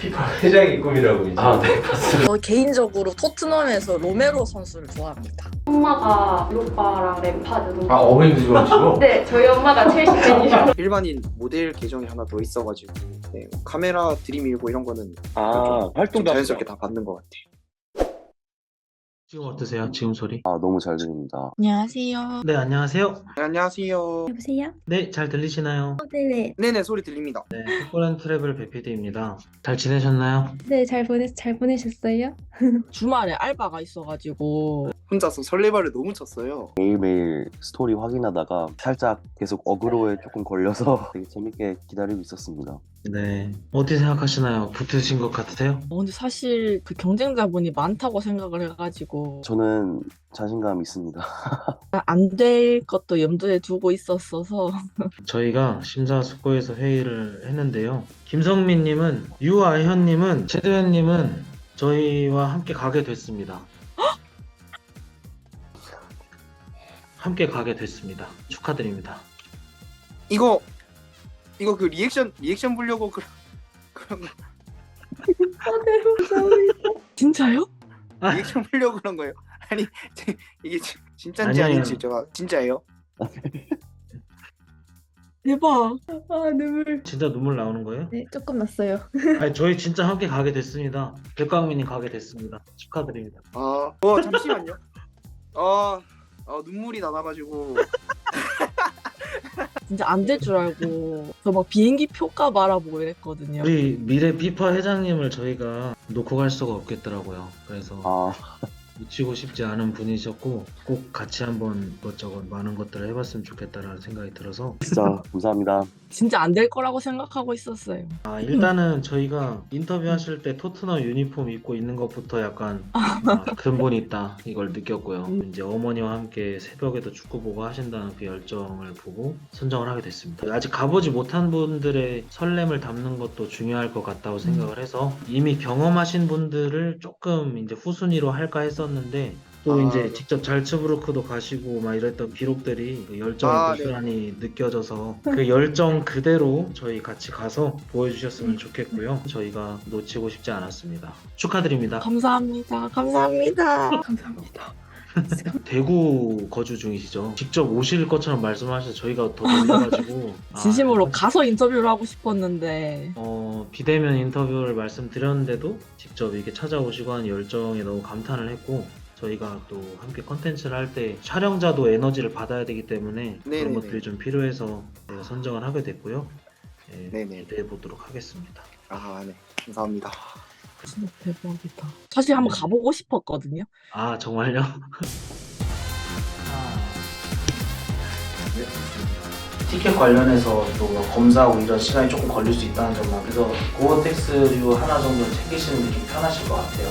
피파 회장의 꿈이라고 이제. 아, 네, 맞습니다. 저 개인적으로 토트넘에서 로메로 선수를 좋아합니다. 엄마가 로빠랑 램파드 아 어머님도 좋아하시고. 네 저희 엄마가 첼시 팬이셔 일반인 모델 계정이 하나 더 있어가지고 네, 카메라 들이밀고 이런 거는 아, 좀 활동도 자연스럽게 다 받는 것 같아요. 지금 어떠세요? 지금 소리? 아, 너무 잘 들립니다. 안녕하세요. 네, 안녕하세요. 네, 안녕하세요. 여보세요? 네, 잘 들리시나요? 네네 네네 소리 들립니다. 네, 특별한 트래블 배피디입니다. 잘 지내셨나요? 네 잘 보내 잘 보내셨어요? 주말에 알바가 있어가지고 혼자서 설레발을 너무 쳤어요. 매일매일 스토리 확인하다가 살짝 계속 어그로에 조금 걸려서 되게 재밌게 기다리고 있었습니다. 네. 어떻게 생각하시나요? 붙으신 것 같으세요? 어, 근데 사실 그 경쟁자분이 많다고 생각을 해가지고 저는 자신감 있습니다. 안 될 것도 염두에 두고 있었어서 저희가 심사숙고해서 회의를 했는데요. 김성민님은, 유아현님은, 최도현님은 저희와 함께 가게 됐습니다. 함께 가게 됐습니다. 축하드립니다. 이거 이거 그 리액션 리액션 보려고 그런 그런 거 진짜요? 아, 리액션 보려고 그런 거예요. 아니 제- 이게 지- 진짜인지 아니에요. 아닌지 제가 진짜예요. 대박. 아 눈물 진짜 눈물 나오는 거예요? 네 조금 났어요 아니, 저희 진짜 함께 가게 됐습니다. 백광민님 가게 됐습니다. 축하드립니다. 아, 어 잠시만요. 아, 아 눈물이 나나가지고 진짜 안 될 줄 알고 저 막 비행기 표가 알아보고 이랬거든요. 우리 미래 피파 회장님을 저희가 놓고 갈 수가 없겠더라고요. 그래서 아, 놓치고 싶지 않은 분이셨고 꼭 같이 한번 이것저것 많은 것들을 해봤으면 좋겠다라는 생각이 들어서 진짜 감사합니다. 진짜 안 될 거라고 생각하고 있었어요. 아, 일단은 저희가 인터뷰하실 때 토트넘 유니폼 입고 있는 것부터 약간 아, 근본이 있다 이걸 느꼈고요. 이제 어머니와 함께 새벽에도 축구 보고 하신다는 그 열정을 보고 선정을 하게 됐습니다. 아직 가보지 못한 분들의 설렘을 담는 것도 중요할 것 같다고 생각을 해서 이미 경험하신 분들을 조금 이제 후순위로 할까 했었는데 또 아, 이제 네. 직접 잘츠부르크도 가시고 막 이랬던 기록들이 그 열정이 아, 네. 고스란히 느껴져서 그 열정 그대로 저희 같이 가서 보여주셨으면 좋겠고요. 저희가 놓치고 싶지 않았습니다. 축하드립니다. 감사합니다. 감사합니다. 감사합니다 대구 거주 중이시죠? 직접 오실 것처럼 말씀하셔서 저희가 더 놀라가지고 아, 진심으로 가서 인터뷰를 하고 싶었는데 어, 비대면 인터뷰를 말씀드렸는데도 직접 이렇게 찾아오시고 한 열정에 너무 감탄을 했고 저희가 또 함께 컨텐츠를 할 때 촬영자도 에너지를 받아야 되기 때문에 그런 네네네. 것들이 좀 필요해서 저희가 선정을 하게 됐고요. 네, 네네. 기대해 보도록 하겠습니다. 아, 네. 감사합니다. 진짜 대박이다. 사실 한번 가보고 싶었거든요. 아 정말요? 티켓 관련해서 또뭐 검사하고 이런 시간이 조금 걸릴 수 있다는 점만 그래서 고어텍스류 하나 정도는 챙기시는 게 좀 편하실 것 같아요.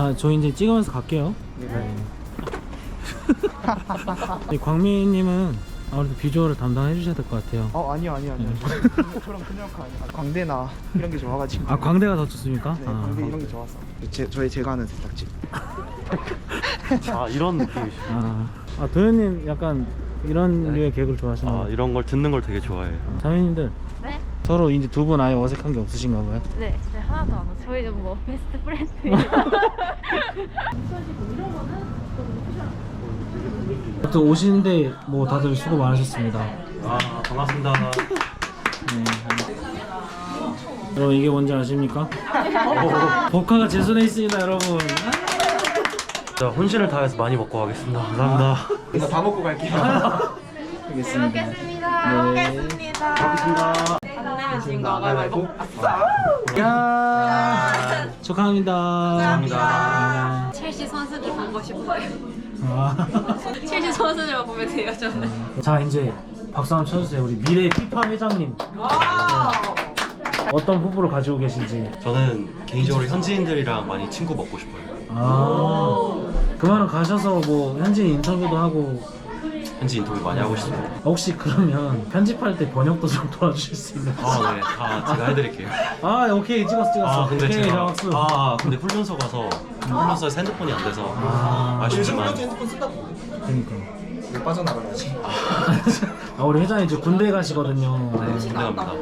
자, 저 이제 찍으면서 갈게요. 네. 이 광민님은 아무래도 비주얼을 담당해 주셔야 될 것 같아요. 어, 아니요, 아니요, 아니요. 저랑 그냥 광대나 이런 게 좋아가지고. 아 광대가 더 좋습니까? 네, 아, 광대 이런 게 좋아서. 제, 저희 제가 하는 세탁집. 아 이런 느낌이시. 아, 아 도현님 약간 이런 류의 개그를 좋아하시나요? 아 이런 걸 듣는 걸 되게 좋아해요. 자매님들 네? 서로 이제 두 분 아예 어색한 게 없으신가 봐요? 네 진짜 하나도 안 와. 저희는 뭐 베스트 프렌드 또 오시는데 뭐 다들 수고 많으셨습니다. 아 반갑습니다. 네. 여러분 이게 뭔지 아십니까? 복화가 제 손에 있습니다 여러분. 자 혼신을 다해서 많이 먹고 가겠습니다. 감사합니다. 이거 다 먹고 갈게요. 알겠습니다. 네. 야. 축하합니다. 감사합니다. 첼시 선수들 보고 싶어요. 아. 첼시 선수들만 보면 돼요 저는. 자 이제 박수 한번 쳐주세요. 우리 미래 피파 회장님. 어떤 후보를 가지고 계신지. 저는 개인적으로 현지인들이랑 많이 친구 먹고 싶어요. 아. 그만은 가셔서 뭐 현지 인터뷰도 하고 현지 인터뷰 많이 하고 싶습니다. 혹시 그러면 편집할 때 번역도 좀 도와주실 수 있나요? 아, 네. 다 제가 해드릴게요. 아 오케이 찍었어 찍었어 아, 근데 오케이 제가. 박수 아, 아, 근데 훈련소 가서 훈련소에서 핸드폰이 안 돼서 아, 아쉽지만. 핸드폰 쓴다고. 그러니까 왜 빠져나가는지. 아 우리 회장님 이제 군대 가시거든요 네, 군대 갑니다.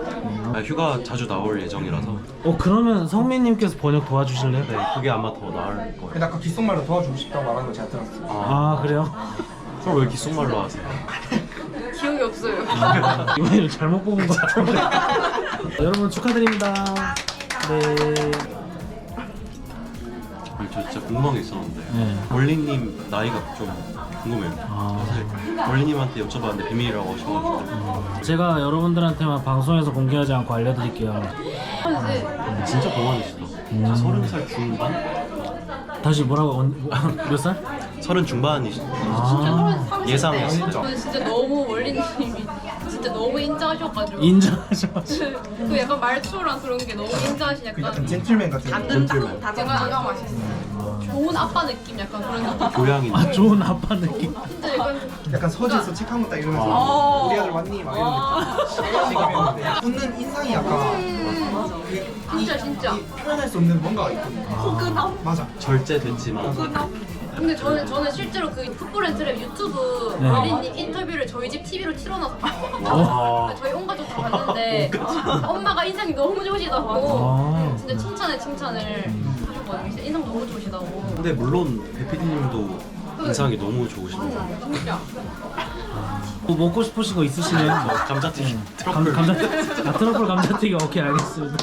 아, 휴가 자주 나올 예정이라서. 어 그러면 성민님께서 번역 도와주실래요? 네, 그게 아마 더 나을 거예요. 근데 아까 귓속말로 도와주고 싶다고 말하는 거 제가 들었어요. 아 그래요? 그걸 왜 귓속말로 하세요? 기억이 없어요. 이번에 좀 잘못 뽑은 것 같은데 여러분 축하드립니다 네 아니, 저 진짜 궁금한 게 있었는데. 네. 원리님 나이가 좀 궁금해요. 아. 사실 원리님한테 여쭤봤는데 비밀이라고 하셔가지고. 제가 여러분들한테만 방송에서 공개하지 않고 알려드릴게요 근데 진짜 동안이시다. 음. 서른 살 중반? 다시 뭐라고 언- 뭐, 몇 살? 서른 중반이시다. 아 예상했어요. 저는 진짜 너무 원리님이 진짜 너무 인자하셔가지고 인정하셔가지고 그 약간 말투랑 그런 게 너무 인자하신 약간 젠틀맨 같은. 젠틀맨. 제가 맛있어요. 좋은 아빠 느낌 약간 그런 느낌. 교양인. 아 좋은 아빠 느낌 진짜 약간 약간 서재에서 책 한 권딱 이러면서 아. 우리 아들 왔니? 막 이런 느낌. 웃는 인상이 약간 진짜 진짜. 표현할 수 없는 뭔가가 있거든요. 맞아. 절제됐지만 근데 저는 저는 실제로 그 풋브랜트랩 유튜브 네. 원리님 인터뷰를 저희 집 TV로 틀어놔서 어? 저희 온 가족 다 봤는데 엄마가 인상이 너무 좋으시다고 아. 진짜 칭찬에 칭찬을 하셨거든요. 진짜 인상 너무 좋으시다고. 근데 물론 배피디님도 인상이 너무 좋으십니다. 진짜. 뭐 먹고 싶으신 거 있으시면 감자튀김 감, 트러플 감자 아 트러플 감자튀김 오케이 알겠습니다